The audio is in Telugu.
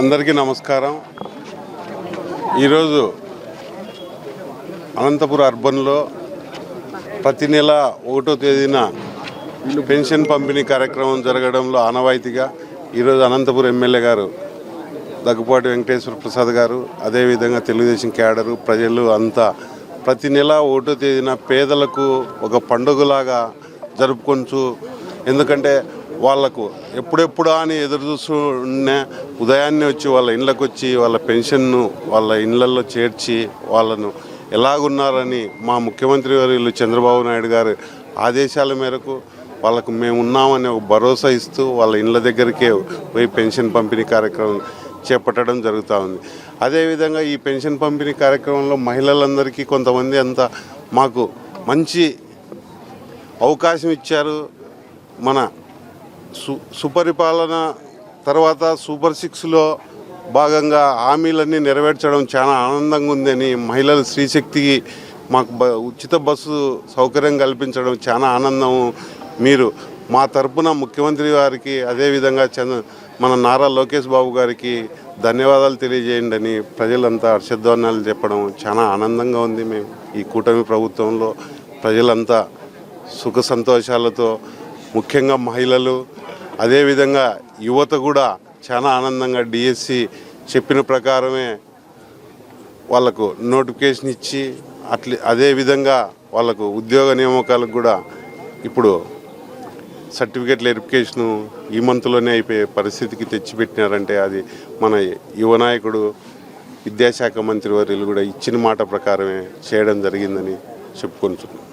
అందరికీ నమస్కారం. ఈరోజు అనంతపురం అర్బన్లో ప్రతి నెల ఒకటో తేదీన పెన్షన్ పంపిణీ కార్యక్రమం జరగడంలో ఆనవాయితీగా ఈరోజు అనంతపురం ఎమ్మెల్యే గారు దగ్గుపాటి వెంకటేశ్వర ప్రసాద్ గారు అదేవిధంగా తెలుగుదేశం క్యాడరు ప్రజలు అంతా ప్రతి నెల ఒకటో తేదీన పేదలకు ఒక పండుగలాగా జరుపుకొంచు. ఎందుకంటే వాళ్ళకు ఎప్పుడెప్పుడా అని ఎదురు చూస్తూ ఉదయాన్నే వచ్చి వాళ్ళ ఇండ్లకు వచ్చి వాళ్ళ పెన్షన్ను వాళ్ళ ఇళ్ళల్లో చేర్చి వాళ్ళను ఎలాగున్నారని మా ముఖ్యమంత్రి వర్యులు చంద్రబాబు నాయుడు గారి ఆదేశాల మేరకు వాళ్ళకు మేము ఉన్నామని ఒక భరోసా ఇస్తూ వాళ్ళ ఇండ్ల దగ్గరికే పోయి పెన్షన్ పంపిణీ కార్యక్రమం చేపట్టడం జరుగుతూ ఉంది. అదేవిధంగా ఈ పెన్షన్ పంపిణీ కార్యక్రమంలో మహిళలందరికీ కొంతమంది అంతా మాకు మంచి అవకాశం ఇచ్చారు. మన సు సుపరిపాలన తర్వాత సూపర్ సిక్స్లో భాగంగా హామీలన్నీ నెరవేర్చడం చాలా ఆనందంగా ఉందని మహిళల స్త్రీశక్తికి మాకు బ ఉచిత బస్సు సౌకర్యం కల్పించడం చాలా ఆనందం. మీరు మా తరపున ముఖ్యమంత్రి గారికి అదేవిధంగా చంద్ర మన నారా లోకేష్ బాబు గారికి ధన్యవాదాలు తెలియజేయండి అని ప్రజలంతా హర్షధ్వానాలు చెప్పడం చాలా ఆనందంగా ఉంది. మేము ఈ కూటమి ప్రభుత్వంలో ప్రజలంతా సుఖ సంతోషాలతో ముఖ్యంగా మహిళలు అదేవిధంగా యువత కూడా చాలా ఆనందంగా డిఎస్సి చెప్పిన ప్రకారమే వాళ్ళకు నోటిఫికేషన్ ఇచ్చి అట్లే అదేవిధంగా వాళ్ళకు ఉద్యోగ నియామకాలకు కూడా ఇప్పుడు సర్టిఫికేట్ల వెరిఫికేషను ఈ మంత్లోనే అయిపోయే పరిస్థితికి తెచ్చిపెట్టినారంటే అది మన యువ నాయకుడు విద్యాశాఖ మంత్రి వర్యులు కూడా ఇచ్చిన మాట ప్రకారమే చేయడం జరిగిందని చెప్పుకుంటున్నాం